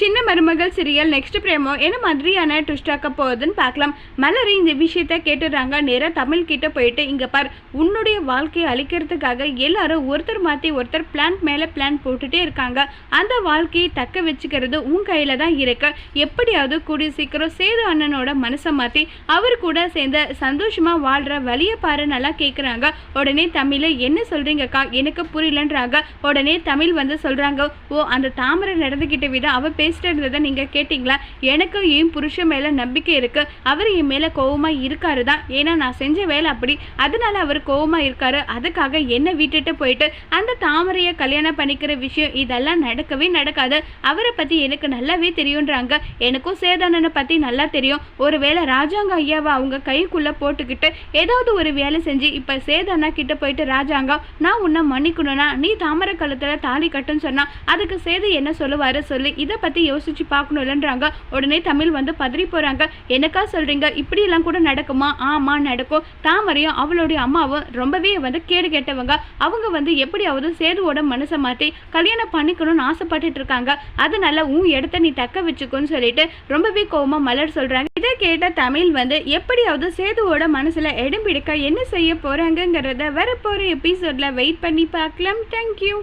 சின்ன மருமகள் serial next பிரேமோ என்ன மாதிரியான ட்விஸ்ட் ஆக்க போகுதுன்னு பார்க்கலாம். மலரி இந்த விஷயத்த கேட்டுடுறாங்க நேராக தமிழ் கிட்ட போயிட்டு இங்கே பார் உன்னுடைய வாழ்க்கையை அழிக்கிறதுக்காக எல்லாரும் ஒருத்தர் மாற்றி ஒருத்தர் பிளான் மேலே பிளான் போட்டுகிட்டே இருக்காங்க. அந்த வாழ்க்கையை தக்க வச்சுக்கிறது உன் கையில் தான் இருக்கு. எப்படியாவது கூடிய சீக்கிரம் சேது அண்ணனோட மனசை மாற்றி அவர் கூட சேர்ந்து சந்தோஷமாக வாழ்கிற வழியை பாரு நல்லா கேட்குறாங்க உடனே தமிழில் என்ன சொல்கிறீங்கக்கா எனக்கு புரியலன்றாங்க. உடனே தமிழ் வந்து சொல்கிறாங்க ஓ அந்த தாமரை நடந்துக்கிட்ட விதம் அவள் பேசிட்டு இருந்ததை நீங்கள் கேட்டிங்களா? எனக்கு என் புருஷன் மேலே நம்பிக்கை இருக்குது அவர் என் மேலே கோவமாக இருக்காரு தான். ஏன்னா நான் செஞ்ச வேலை அப்படி. அதனால அவர் கோவமாக இருக்காரு. அதுக்காக என்னை விட்டுட்டு போயிட்டு அந்த தாமரையை கல்யாணம் பண்ணிக்கிற விஷயம் இதெல்லாம் நடக்கவே நடக்காது. அவரை பற்றி எனக்கு நல்லாவே தெரியுன்றாங்க எனக்கும் சேதானனை பற்றி நல்லா தெரியும். ஒருவேளை ராஜாங்க ஐயாவை அவங்க கைக்குள்ளே போட்டுக்கிட்டு ஏதாவது ஒரு வேலை செஞ்சு இப்போ சேதானா கிட்ட போயிட்டு ராஜாங்கம் நான் உன்னை மன்னிக்கணும்னா நீ தாமரை கழுத்தில் தாலி கட்டுன்னு சொன்னால் அதுக்கு சேது என்ன சொல்லுவாரு சொல்லி. இதை பற்றி யோசிச்சு பார்க்கணும்லன்றாங்க உடனே தமிழ் வந்து பதறி போகிறாங்க எனக்கா சொல்கிறீங்க இப்படியெல்லாம் கூட நடக்குமா? ஆமாம் நடக்கும். தாமரையும் அவளுடைய அம்மாவும் ரொம்பவே வந்து கேடு கேட்டவங்க. அவங்க வந்து எப்படியாவது சேதுவோட மனசை மாற்றி கல்யாணம் பண்ணிக்கணும்னு ஆசைப்பட்டுட்டு இருக்காங்க. அதனால உன் இடத்த நீ தக்க வச்சுக்கோன்னு சொல்லிட்டு ரொம்பவே கோபமாக மலர் சொல்கிறாங்க இதை கேட்ட தமிழ் வந்து எப்படியாவது சேதுவோட மனசில் இடம் பிடிக்க என்ன செய்ய போகிறாங்கங்கிறத வரப்போகிற எபிசோடில் வெயிட் பண்ணி பார்க்கலாம். தேங்க்யூ